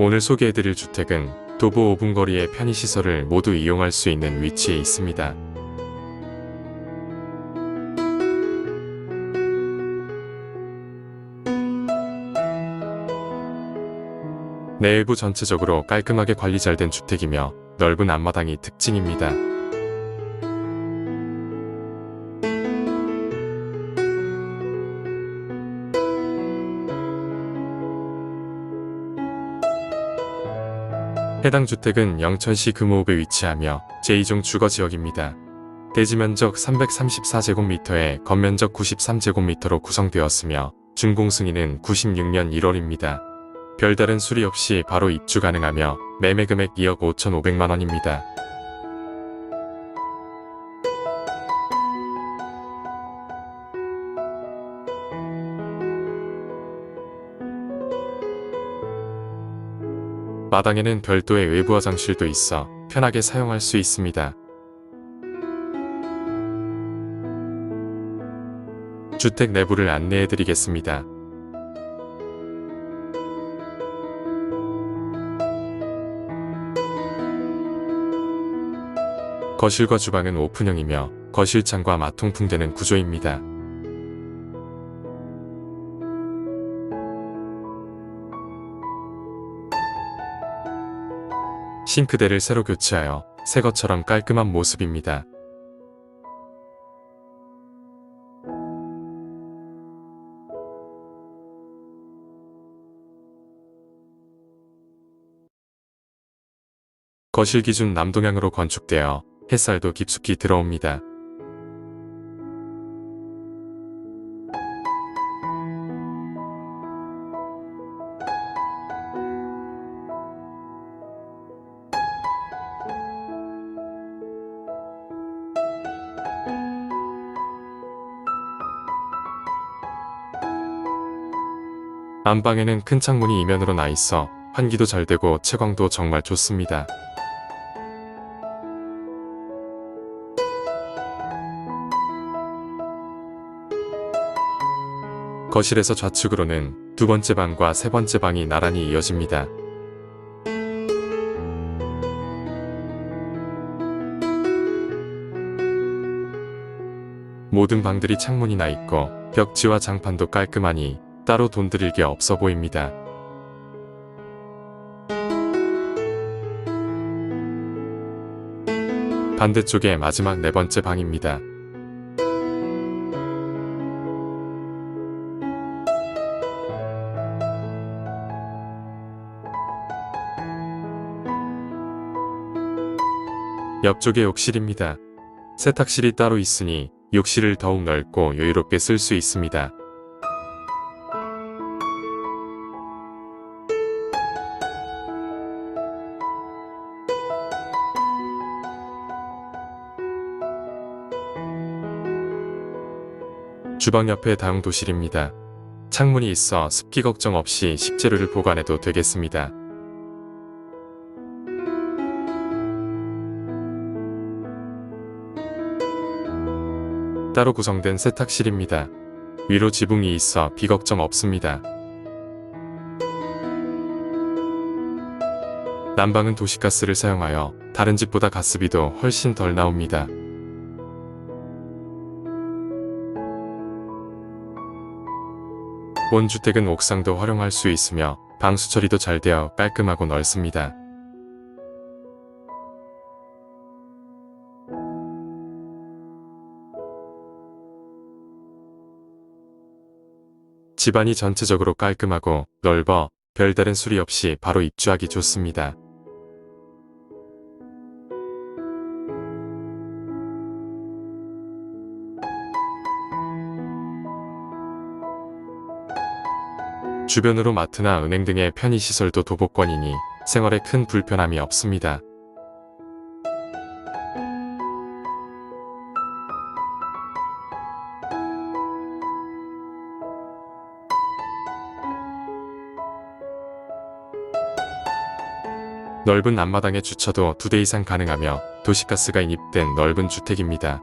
오늘 소개해드릴 주택은 도보 5분 거리의 편의시설을 모두 이용할 수 있는 위치에 있습니다. 내부 전체적으로 깔끔하게 관리 잘 된 주택이며 넓은 앞마당이 특징입니다. 해당 주택은 영천시 금호읍에 위치하며 제2종 주거지역입니다. 대지 면적 334제곱미터에 건면적 93제곱미터로 구성되었으며 준공 승인은 96년 1월입니다. 별다른 수리 없이 바로 입주 가능하며 매매 금액 2억 5,500만 원입니다. 마당에는 별도의 외부 화장실도 있어 편하게 사용할 수 있습니다. 주택 내부를 안내해 드리겠습니다. 거실과 주방은 오픈형이며 거실창과 마통풍되는 구조입니다. 싱크대를 새로 교체하여 새 것처럼 깔끔한 모습입니다. 거실 기준 남동향으로 건축되어 햇살도 깊숙이 들어옵니다. 안방에는 큰 창문이 이면으로 나 있어 환기도 잘 되고 채광도 정말 좋습니다. 거실에서 좌측으로는 두 번째 방과 세 번째 방이 나란히 이어집니다. 모든 방들이 창문이 나 있고 벽지와 장판도 깔끔하니 따로 돈 들일 게 없어 보입니다. 반대쪽에 마지막 네 번째 방입니다. 옆쪽에 욕실입니다. 세탁실이 따로 있으니 욕실을 더욱 넓고 여유롭게 쓸 수 있습니다. 주방 옆에 다용도실입니다. 창문이 있어 습기 걱정 없이 식재료를 보관해도 되겠습니다. 따로 구성된 세탁실입니다. 위로 지붕이 있어 비 걱정 없습니다. 난방은 도시가스를 사용하여 다른 집보다 가스비도 훨씬 덜 나옵니다. 원주택은 옥상도 활용할 수 있으며 방수 처리도 잘 되어 깔끔하고 넓습니다. 집안이 전체적으로 깔끔하고 넓어 별다른 수리 없이 바로 입주하기 좋습니다. 주변으로 마트나 은행 등의 편의시설도 도보권이니 생활에 큰 불편함이 없습니다. 넓은 앞마당의 주차도 두 대 이상 가능하며 도시가스가 인입된 넓은 주택입니다.